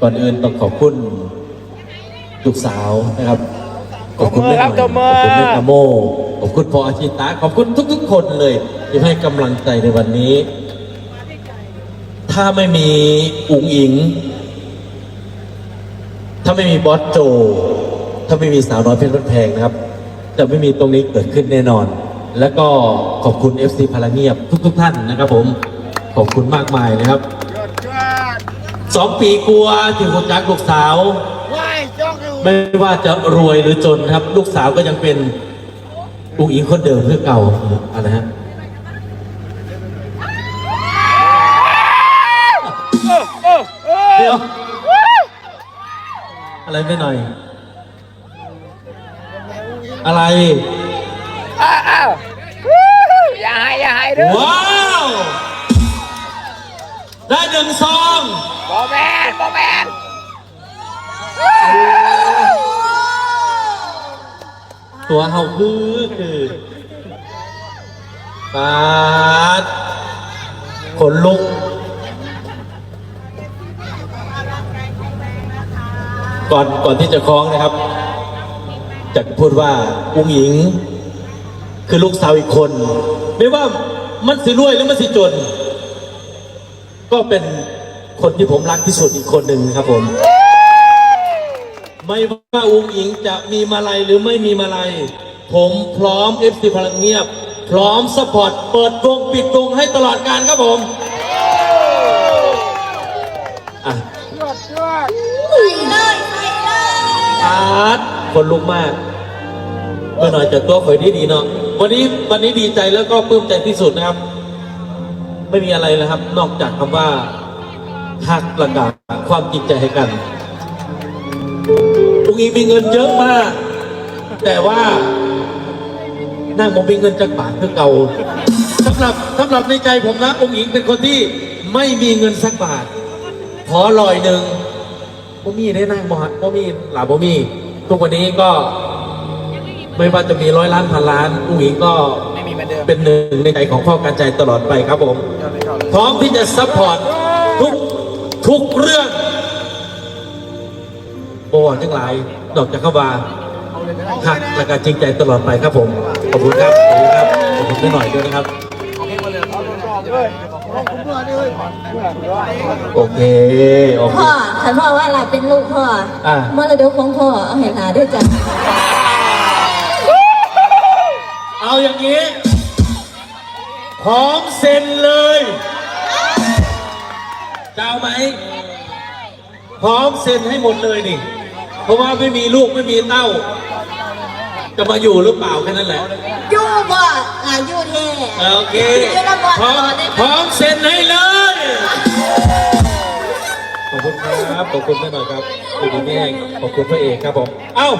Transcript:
ก่อนอื่นต้องขอบคุณลูกสาวนะครับขอบคุณแม่หน่อยตขบมือบอคุณแม่กาโมขอบคุณพออาชิตะขอบคุณทุก ๆ คนเลยที่ให้กำลังใจในวันนี้ ถ้าไม่มีอุ๋งอิง ถ้าไม่มีบอสโจ ถ้าไม่มีสาวน้อยเพชรบ้านแพงนะครับ จะไม่มีตรงนี้เกิดขึ้นแน่นอน แล้วก็ขอบคุณ FC พลาเงียบทุก ๆ ท่านนะครับผมขอบคุณมากมายนะครับยอดยอด สองปีกลัวถึงคนจักลูกสาว ว้ายจ้องอยู่ไม่ว่าจะรวยหรือจนครับ ลูกสาวก็ยังเป็นอุ๋งอิงคนเดิมเพื่อเก่าอะไรฮะเออเออเออเดี๋ยวอะไรไม่หน่อย อะไร อ้าวอ้าววู้ฮู้อย่าให้อย่าให้เด้อว้าว ได้หนึ่งซองบอแมนบอแมนตัวเฮาคือคือปาดขนลุกก่อนก่อนที่จะคล้องนะครับจะพูดว่าอุ้งหญิง คือลูกสาวอีกคน ไม่ว่ามันสิรวยหรือมันสิจน ก็เป็นคนที่ผมรักที่สุดอีกคนหนึ่งครับผม ไม่ว่าอุ้งหญิงจะมีมาลัยหรือไม่มีมาลัย ผมพร้อม FC พลังเงียบ พร้อมสปอร์ตเปิดวงปิดวงให้ตลอดการครับผมอะยอดยอดอาร์ตคนลุกมากเมื่อหน่อยจากตัวข่อยดีดีๆเนาะวันนี้วันนี้ดีใจแล้วก็ปลื้มใจที่สุดนะครับ ไม่มีอะไรนะครับ นอกจากคำว่าหักประกาศความจริงใจให้กันลุงอีมีเงินเยอะมาก แต่ว่านั่งผมมีเงินจากบาทเพื่อเก่าสำหรับสำหรับในใจผมนะองค์หญิงเป็นคนที่ไม่มีเงินสักบาท ขอลอยหนึ่งบ่มีได้นั่งบ่ฮะบ่มีหลาบ่มีทุกวันนี้ก็ไม่ว่าจะมีร้อยล้านพันล้านอุ้งอิงก็ เหมือนเดิม เป็นหนึ่งในใจของพ่อการใจตลอดไปครับผมยอดไม่เข้าเลยพร้อมที่จะซัพพอร์ตทุกทุกเรื่องบวทั้งหลายดอกจากเข้ามาหักและการจริงใจตลอดไปครับผม ขอบคุณครับ ขอบคุณครับ ขอบคุณไม่หน่อยด้วยนะครับ โอเค โอเค พ่อฉันพ่อว่าเราเป็นลูกพ่ออะมรดกของพ่อ เอาให้หลานด้วยจ้ะ เอาอย่างนี้ พร้อมเซ็นเลยจะเอาไหม พร้อมเซ็นให้หมดเลยนี่ เพราะว่าไม่มีลูกไม่มีเต้า จะมาอยู่หรือเปล่าแค่นั้นแหละ ยู่บ่อายุเท่โอเค ยู่ระบอดพร้อมได้พร้อมเซ็นให้เลย ขอบคุณครับ ขอบคุณแม่หน่อยครับขอบคุณแม่ขอบคุณพระเอกครับผม เอ้า